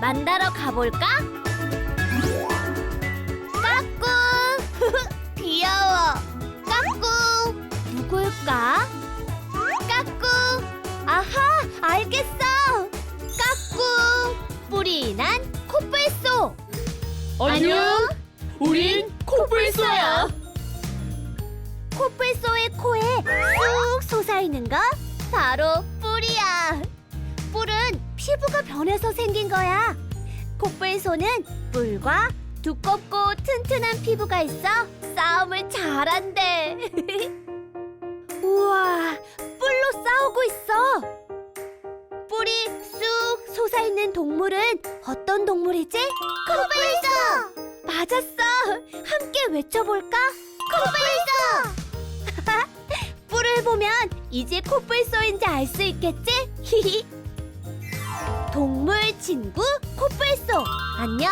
만나러 가볼까? 까꿍! 귀여워! 까꿍! 누굴까? 까꿍! 아하! 알겠어! 까꿍! 뿌리 난 코뿔소! 안녕. 우린 코뿔소야. 코뿔소의 코에 쑥 솟아있는 거 바로 피부가 변해서 생긴 거야. 코뿔소는 뿔과 두껍고 튼튼한 피부가 있어 싸움을 잘한대. 우와, 뿔로 싸우고 있어. 뿔이 쑥 솟아있는 동물은 어떤 동물이지? 코뿔소! 맞았어. 함께 외쳐볼까? 코뿔소! 뿔을 보면 이제 코뿔소인지 알 수 있겠지? 동물 친구 코뿔소. 안녕